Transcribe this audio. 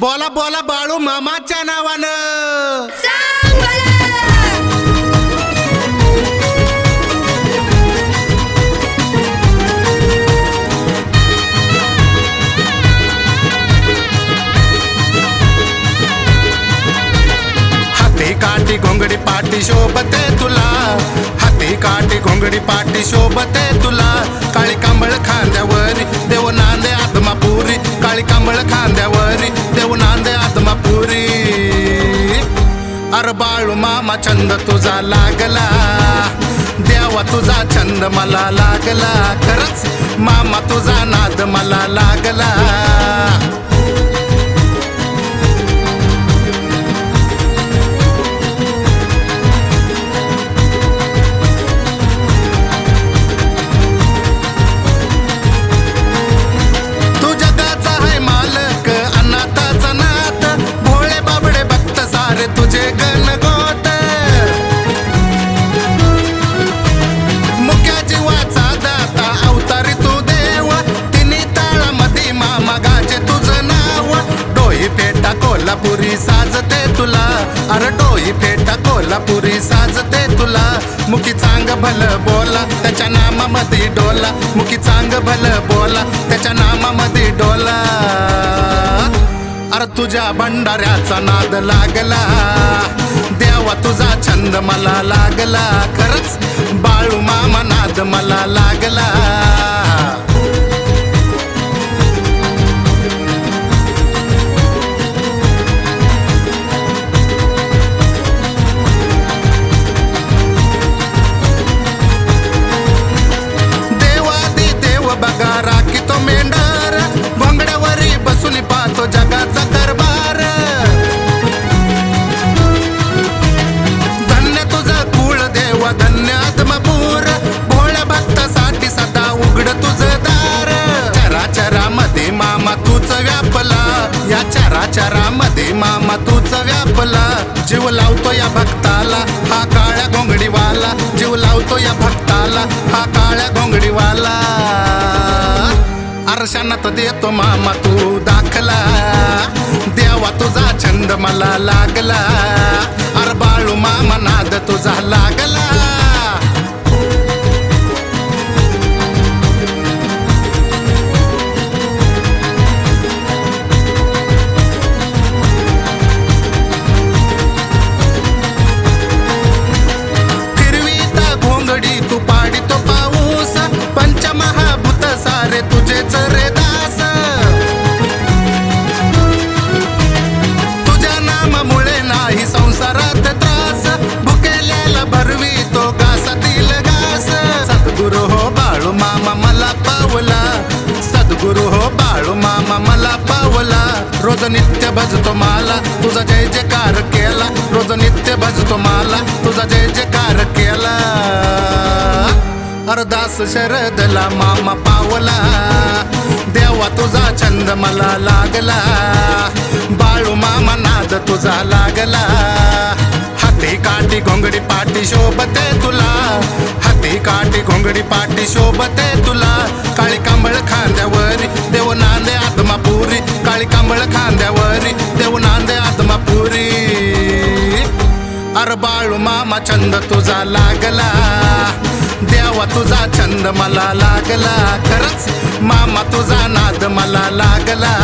बोला बोला बाळू मामाच्या नावानं. सांग हाती काठी घोंगडी पाठी शोभते तुला. हाती काठी घोंगडी पाठी शोभते तुला. अर बाळू मामा छंद तुझा लागला. देवा तुझा छंद मला लागला. खरंच मामा तुझा नाद मला लागला. अरे डोई फेटा कोल्हापुरी साजते तुला. मुखी चांग भल बोला त्याच्या नामामध्ये डोला. मुखी चांग भल बोला त्याच्या नामामध्ये डोला. अरे तुझ्या भंडाऱ्याचा नाद लागला. देवा तुझा छंद मला लागला. खरंच बाळू मामा नाद मला लागला. व्यापला. या चराचरामध्ये मामा तूच व्यापला. जीव लावतो या भक्ताला हा काळ्या घोंगडीवाला. जीव लावतो या भक्ताला हा काळ्या घोंगडीवाला. आरशानात देतो मामा तू दाखला. देवा तुझा छंद मला लागला. अर बाळू मामा नाद तुझा लागला. बाळू मामा मला पावला. सद्गुरु हो बाळू मामा मला पावला. रोज नित्य भजतो माला तुझा जय जयकार केला. रोज नित्य भजतो माला तुझा जय जयकार केला. अरदास शरदला मामा पावला. देवा तुझा छंद मला लागला. बाळू मामा नाद तुझा लागला. हाती काठी घोंगडी पाठी शोभते तुला. सगळी घोंगडी पाठी शोभते तुला. काळी कांबळ खांद्यावर देव नांदे आत्मापुरी काळी कांबळ खांद्यावर देव नांदे आत्मापुरी अर बाळू मामा छंद तुझा लागला. देवा तुझा छंद मला लागला. खरंच मामा तुझा नाद मला लागला.